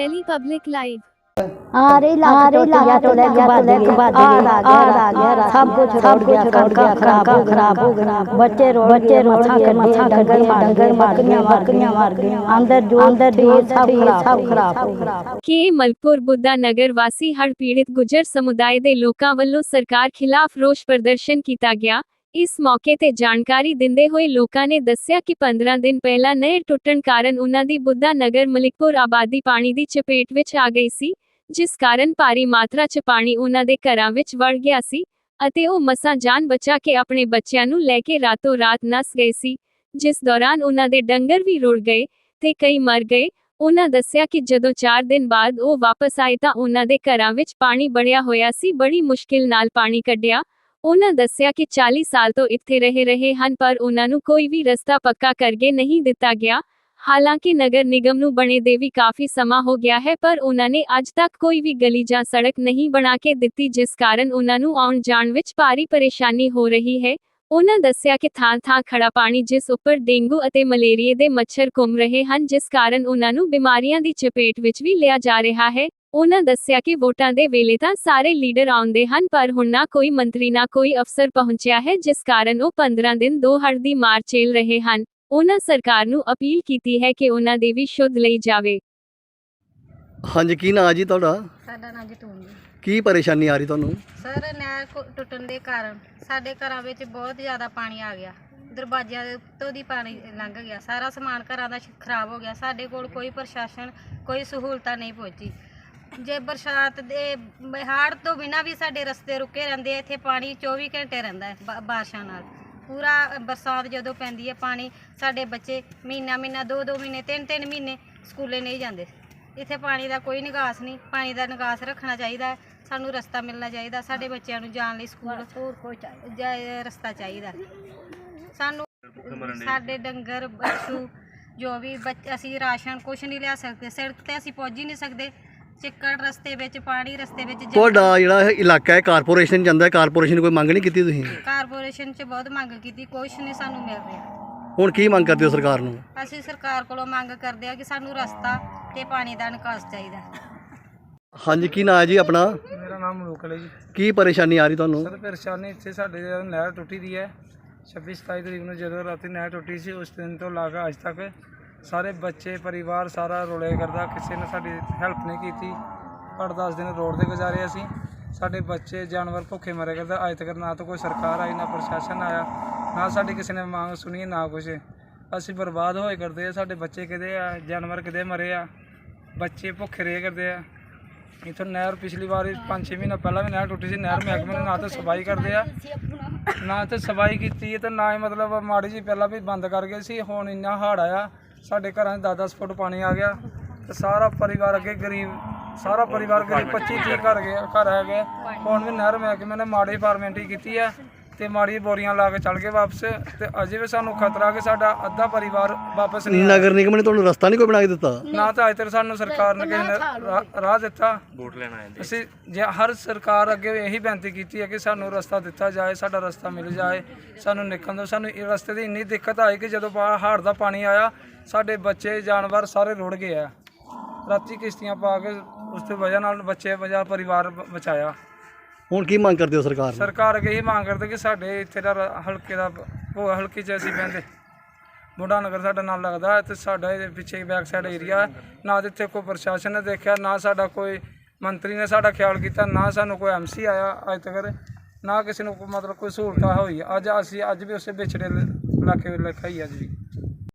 Bareilly public live. अरे अरे सब कुछ खराब खराब हो बच्चे बच्चे कर मार अंदर जो अंदर जो सब खराब के मलपुर बुद्धा नगर वासी हर पीड़ित गुजर समुदाय दे लोकां सरकार खिलाफ रोष प्रदर्शन किया गया। ਇਸ ਮੌਕੇ ਤੇ ਜਾਣਕਾਰੀ ਦਿੰਦੇ ਹੋਏ ਲੋਕਾਂ ਨੇ ਦੱਸਿਆ ਕਿ 15 ਦਿਨ ਪਹਿਲਾਂ ਨਹਿਰ ਟੁੱਟਣ ਕਾਰਨ ਉਹਨਾਂ ਦੀ ਬੁੱਧਾ ਨਗਰ ਮਲਿਕਪੁਰ ਆਬਾਦੀ ਪਾਣੀ ਦੀ ਚਪੇਟ ਵਿੱਚ ਆ ਗਈ ਸੀ, ਜਿਸ ਕਾਰਨ ਭਾਰੀ ਮਾਤਰਾ 'ਚ ਪਾਣੀ ਉਹਨਾਂ ਦੇ ਘਰਾਂ ਵਿੱਚ ਵੜ ਗਿਆ ਸੀ ਅਤੇ ਉਹ ਮਸਾਂ ਜਾਨ ਬਚਾ ਕੇ ਆਪਣੇ ਬੱਚਿਆਂ ਨੂੰ ਲੈ ਕੇ ਰਾਤੋਂ ਰਾਤ ਨਸ ਗਏ ਸੀ, ਜਿਸ ਦੌਰਾਨ ਉਹਨਾਂ ਦੇ ਡੰਗਰ ਵੀ ਰੁੜ ਗਏ ਤੇ ਕਈ ਮਰ ਗਏ। ਉਹਨਾਂ ਦੱਸਿਆ ਕਿ ਜਦੋਂ 4 ਦਿਨ ਬਾਅਦ ਉਹ ਵਾਪਸ ਆਏ ਤਾਂ ਉਹਨਾਂ ਦੇ ਘਰਾਂ ਵਿੱਚ ਪਾਣੀ ਬੜਿਆ ਹੋਇਆ ਸੀ, ਬੜੀ ਮੁਸ਼ਕਿਲ ਨਾਲ ਪਾਣੀ ਕੱਢਿਆ ਉਹਨਾਂ ਦੱਸਿਆ ਕਿ 40 ਸਾਲ ਤੋਂ ਇੱਥੇ ਰਹਿ ਰਹੇ ਹਨ, ਪਰ ਉਹਨਾਂ ਨੂੰ ਕੋਈ ਵੀ ਰਸਤਾ ਪੱਕਾ ਕਰਕੇ ਨਹੀਂ ਦਿੱਤਾ ਗਿਆ। ਹਾਲਾਂਕਿ ਨਗਰ ਨਿਗਮ ਨੂੰ ਬਣੇ ਦੇ ਵੀ ਕਾਫੀ ਸਮਾਂ ਹੋ ਗਿਆ ਹੈ, ਪਰ ਉਹਨਾਂ ਨੇ ਅੱਜ ਤੱਕ ਕੋਈ ਵੀ ਗਲੀ ਜਾਂ ਸੜਕ ਨਹੀਂ ਬਣਾ ਕੇ ਦਿੱਤੀ, ਜਿਸ ਕਾਰਨ ਉਹਨਾਂ ਨੂੰ ਆਉਣ ਜਾਣ ਵਿੱਚ ਭਾਰੀ ਪਰੇਸ਼ਾਨੀ ਹੋ ਰਹੀ ਹੈ। ਉਹਨਾਂ ਦੱਸਿਆ ਕਿ ਥਾਂ-ਥਾਂ ਖੜਾ ਪਾਣੀ ਜਿਸ ਉੱਪਰ ਡੇਂਗੂ ਅਤੇ ਮਲੇਰੀਏ ਦੇ ਮੱਛਰ ਘੁੰਮ ਰਹੇ ਹਨ, ਜਿਸ ਕਾਰਨ ਉਹਨਾਂ ਨੂੰ ਬਿਮਾਰੀਆਂ ਦੀ ਚਪੇਟ ਵਿੱਚ ਵੀ ਲਿਆ ਜਾ ਰਿਹਾ ਹੈ। ਉਹਨਾਂ ਦੱਸਿਆ ਕਿ ਵੋਟਾਂ ਦੇ ਵੇਲੇ ਤਾਂ ਸਾਰੇ ਲੀਡਰ ਆਉਂਦੇ ਹਨ ਪਰ ਹੁਣ ਨਾ ਕੋਈ ਮੰਤਰੀ ਨਾ ਕੋਈ ਅਫਸਰ ਪਹੁੰਚਿਆ ਹੈ ਜਿਸ ਕਾਰਨ ਉਹ 15 ਦਿਨ ਦੋ ਹੜ੍ਹ ਦੀ ਮਾਰ ਝੇਲ ਰਹੇ ਹਨ। ਉਹਨਾਂ ਸਰਕਾਰ ਨੂੰ ਅਪੀਲ ਕੀਤੀ ਹੈ ਕਿ ਉਹਨਾਂ ਦੀ ਵੀ ਸ਼ੁੱਧ ਲਈ ਜਾਵੇ। ਹਾਂਜੀ ਕੀ ਨਾਂ ਜੀ ਤੁਹਾਡਾ? ਸਾਡਾ ਨਾਂ ਜਤੂਨ ਜੀ। ਕੀ ਪਰੇਸ਼ਾਨੀ ਆ ਰਹੀ ਤੁਹਾਨੂੰ? ਸਰ ਨਹਿਰ ਕੋ- ਟੁੱਟਣ ਦੇ ਕਾਰਨ ਸਾਡੇ ਘਰਾਂ ਵਿੱਚ ਬਹੁਤ ਜ਼ਿਆਦਾ ਪਾਣੀ ਆ ਗਿਆ। ਦਰਵਾਜ਼ਿਆਂ ਦੇ ਉੱਤੋਂ ਦੀ ਪਾਣੀ ਲੰਘ ਗਿਆ। ਸਾਰਾ ਸਮਾਨ ਘਰਾਂ ਦਾ ਸ਼- ਖਰਾਬ ਹੋ ਗਿਆ। ਸਾਡੇ ਕੋਲ ਕੋਈ ਪ੍ਰਸ਼ਾਸਨ ਕੋਈ ਸਹੂਲਤਾਂ ਨਹੀਂ ਪਹੁੰਚੀ। ਜੇ ਬਰਸਾਤ ਦੇ ਹੜ੍ਹ ਤੋਂ ਬਿਨਾਂ ਵੀ ਸਾਡੇ ਰਸਤੇ ਰੁਕੇ ਰਹਿੰਦੇ ਆ ਇੱਥੇ ਪਾਣੀ 24 ਘੰਟੇ ਰਹਿੰਦਾ ਹੈ ਬਾ- ਬਾਰਿਸ਼ਾਂ ਨਾਲ। ਪੂਰਾ ਬਰਸਾਤ ਜਦੋਂ ਪੈਂਦੀ ਹੈ ਪਾਣੀ ਸਾਡੇ ਬੱਚੇ ਮਹੀਨਾ ਮਹੀਨਾ ਦੋ ਦੋ ਮਹੀਨੇ ਤਿੰਨ ਤਿੰਨ ਮਹੀਨੇ ਸਕੂਲੇ ਨਹੀਂ ਜਾਂਦੇ। ਇੱਥੇ ਪਾਣੀ ਦਾ ਕੋਈ ਨਿਕਾਸ ਨਹੀਂ ਪਾਣੀ ਦਾ ਨਿਕਾਸ ਰੱਖਣਾ ਚਾਹੀਦਾ ਹੈ। ਸਾਨੂੰ ਰਸਤਾ ਮਿਲਣਾ ਚਾਹੀਦਾ ਸਾਡੇ ਬੱਚਿਆਂ ਨੂੰ ਜਾਣ ਲਈ ਸਕੂਲ ਹੋਰ ਕੋਈ ਚਾਹੀਦਾ। ਰਸਤਾ ਚਾਹੀਦਾ। ਸਾਨੂੰ ਸਾਡੇ ਡੰਗਰ ਪਸ਼ੂ ਜੋ ਵੀ ਬੱਚ- ਅਸੀਂ ਰਾਸ਼ਨ ਕੁਝ ਨਹੀਂ ਲਿਆ ਸਕਦੇ ਸੜਕ ਤੇ ਅਸੀਂ ਪਹੁੰਚ ਹੀ ਨਹੀਂ ਸਕਦੇ। ਚਿੱਕੜ ਰਸਤੇ ਵਿੱਚ ਪਾਣੀ ਰਸਤੇ ਵਿੱਚ ਜੰਗਲ- ਤੁਹਾਡਾ ਜਿਹੜਾ ਇਹ ਇਲਾਕਾ ਹੈ ਕਾਰਪੋਰੇਸ਼ਨ ਜਾਂਦਾ ਹੈ ਕਾਰਪੋਰੇਸ਼ਨ ਨੇ ਕੋਈ ਮੰਗ ਨਹੀਂ ਕੀਤੀ ਤੁਸੀਂ? ਕਾਰਪੋਰੇਸ਼ਨ 'ਚ ਬਹੁਤ ਮੰਗ ਕੀਤੀ ਕੁਛ ਨਹੀਂ ਸਾਨੂੰ ਮਿਲ ਰਿਹਾ। ਹੁਣ ਕੀ ਮੰਗ ਕਰਦੇ ਹੋ ਸਰਕਾਰ ਨੂੰ? ਅਸੀਂ ਸਰਕਾਰ ਕੋਲੋਂ ਮੰਗ ਕਰਦੇ ਆ ਕਿ ਸਾਨੂੰ ਰਸਤਾ ਤੇ ਪਾਣੀ ਦਾ ਨਿਕਾਸ ਚਾਹੀਦਾ। ਹਾਂਜੀ ਕੀ ਨਾਂ ਹੈ ਜੀ ਆਪਣਾ? ਮੇਰਾ ਨਾਮ ਮਲੂਕਲ ਹੈ ਜੀ। ਕੀ ਪਰੇਸ਼ਾਨੀ ਆ ਰਹੀ ਤੁਹਾਨੂੰ? ਸਰ ਪਰੇਸ਼ਾਨੀ ਇੱਥੇ ਸਾਡੇ ਜਦੋਂ ਨਹਿਰ ਟੁੱਟੀ ਦੀ ਹੈ। 26 27 ਤਰੀਕ ਨੂੰ ਜਦੋਂ ਰਾਤੀ ਨਹਿਰ ਟੁੱਟੀ ਸੀ ਉਸ ਦਿਨ ਤੋਂ ਲਾ ਕੇ ਅੱਜ ਤੱਕ ਸਾਰੇ ਬੱਚੇ, ਪਰਿਵਾਰ ਸਾਰਾ ਰੋਲੇ ਕਰਦਾ, ਕਿਸੇ ਨੇ ਸਾਡੀ ਹੈਲਪ ਨਹੀਂ ਕੀਤੀ। ਅੱਠ 10 ਦਿਨ ਰੋਡ ਤੇ ਗੁਜ਼ਾਰੇ ਅਸੀਂ। ਸਾਡੇ ਬੱਚੇ ਜਾਨਵਰ ਭੁੱਖੇ ਮਰੇ ਕਰਦੇ। ਅੱਜ ਤੱਕ ਨਾ ਤਾਂ ਕੋਈ ਸਰਕਾਰ ਆਈ, ਨਾ ਪ੍ਰਸ਼ਾਸਨ ਆਇਆ, ਨਾ ਸਾਡੀ ਕਿਸੇ ਨੇ ਮੰਗ ਸੁਣੀ, ਨਾ ਕੁਛ। ਅਸੀਂ ਬਰਬਾਦ ਹੋਏ ਕਰਦੇ ਆ। ਸਾਡੇ ਬੱਚੇ ਕਿਤੇ ਆ? ਜਾਨਵਰ ਕਿਤੇ ਮਰੇ ਆ? ਬੱਚੇ ਭੁੱਖੇ ਰਹੇ ਕਰਦੇ ਆ। ਇੱਥੋਂ ਨਹਿਰ ਪਿਛਲੀ ਵਾਰ 5-6 ਮਹੀਨਾ ਪਹਿਲਾਂ ਵੀ ਨਹਿਰ ਟੁੱਟੀ ਸੀ। ਨਹਿਰ ਮਹਿਕਮੇ ਨੇ ਨਾ ਤਾਂ ਸਫ਼ਾਈ ਕਰਦੇ ਆ, ਨਾ ਤੇ ਸਫ਼ਾਈ ਕੀਤੀ ਹੈ ਤੇ ਨਾ ਹੀ ਮਤਲਬ ਮਾੜੀ ਜੀ ਪਹਿਲਾਂ ਵੀ ਬੰਦ ਕਰ ਗਏ ਸੀ। ਹੁਣ ਇੰਨਾ ਹੜ੍ਹ ਆਇਆ। ਸਾਡੇ ਘਰਾਂ 'ਚ 10-10 ਫੁੱਟ ਪਾਣੀ ਆ ਗਿਆ ਤੇ ਸਾਰਾ ਪਰਿਵਾਰ ਅੱਗੇ ਗਰੀਬ ਸਾਰਾ ਪਰਿਵਾਰ ਗਰੀਬ 25-30 ਘਰ ਗਏ ਘਰ ਆ ਗਏ। ਹੁਣ ਵੀ ਨਹਿਰ ਮਹਿਕਮੇ ਨੇ ਮਾੜੀ ਫਾਰਮੈਂਟੀ ਕੀਤੀ ਹੈ ਤੇ ਮਾੜੀ ਬੋਰੀਆਂ ਲਾ ਕੇ ਚੱਲ ਗਏ ਵਾਪਸ ਤੇ ਅਜੇ ਵੀ ਸਾਨੂੰ ਖਤਰਾ ਕਿ ਸਾਡਾ ਅੱਧਾ ਪਰਿਵਾਰ ਵਾਪਸ ਨਹੀਂ ਆਇਆ। ਨਗਰ ਨਿਗਮ ਨੇ ਤੁਹਾਨੂੰ ਰਸਤਾ ਨਹੀਂ ਕੋਈ ਬਣਾ ਕੇ ਦਿੱਤਾ? ਨਾ ਤਾਂ ਅਜੇ ਤੱਕ ਸਾਨੂੰ ਸਰਕਾਰ ਨੇ ਕਿਸੇ ਨੇ ਰਾਹ ਦਿੱਤਾ। ਵੋਟ ਲੈਣ ਆਏ ਅਸੀਂ ਜੇ ਹਰ ਸਰਕਾਰ ਅੱਗੇ ਇਹੀ ਬੇਨਤੀ ਕੀਤੀ ਹੈ ਕਿ ਸਾਨੂੰ ਰਸਤਾ ਦਿੱਤਾ ਜਾਏ ਸਾਡਾ ਰਸਤਾ ਮਿਲ ਜਾਏ ਸਾਨੂੰ ਨਿਕਲਣ ਦਿਓ। ਸਾਨੂੰ ਇਹ ਰਸਤੇ ਦੀ ਇੰਨੀ ਦਿੱਕਤ ਆਈ ਕਿ ਜਦੋਂ ਬਾ- ਹੜ੍ਹ ਦਾ ਪਾਣੀ ਆਇਆ ਸਾਡੇ ਬੱਚੇ ਜਾਨਵਰ ਸਾਰੇ ਰੁੜ ਗਏ ਆ। ਰਾਤੀ ਕਿਸ਼ਤੀਆਂ ਪਾ ਕੇ ਉਸ ਦੀ ਵਜ੍ਹਾ ਨਾਲ ਬੱਚੇ ਵਜ੍ਹਾ ਪਰਿਵਾਰ ਬ- ਬਚਾਇਆ। ਹੁਣ ਕੀ ਮੰਗ ਕਰਦੇ ਹੋ ਸਰਕਾਰ ਨੂੰ? ਸਰਕਾਰ ਅੱਗੇ ਇਹ ਮੰਗ ਕਰਦੇ ਕਿ ਸਾਡੇ ਇੱਥੇ ਦਾ ਰ- ਹਲਕੇ ਦਾ ਉਹ ਹਲਕੇ 'ਚ ਅਸੀਂ ਬਹਿੰਦੇ। ਬੁੱਢਾ ਨਗਰ ਸਾਡਾ ਨਾਲ ਲੱਗਦਾ ਹੈ ਤੇ ਸਾਡਾ ਇਹਦੇ ਪਿੱਛੇ ਬੈਕ ਸਾਈਡ ਏਰੀਆ ਹੈ। ਨਾ ਤਾਂ ਇੱਥੇ ਕੋਈ ਪ੍ਰਸ਼ਾਸਨ ਨੇ ਦੇਖਿਆ ਨਾ ਸਾਡਾ ਕੋਈ ਮੰਤਰੀ ਨੇ ਸਾਡਾ ਖਿਆਲ ਕੀਤਾ ਨਾ ਸਾਨੂੰ ਕੋਈ ਐਮਸੀ ਆਇਆ ਅੱਜ ਤੱਕ। ਨਾ ਕਿਸੇ ਨੂੰ ਕੋਈ ਮਤਲਬ ਕੋਈ ਸਹੂਲਤ ਹੋਈ। ਅੱਜ ਅਸੀਂ ਅੱਜ ਵੀ ਉਸੇ ਵਿਛੜੇ ਇਲਾਕੇ ਵਿੱਚ ਲਿਖਾਈ ਅੱਜ ਵੀ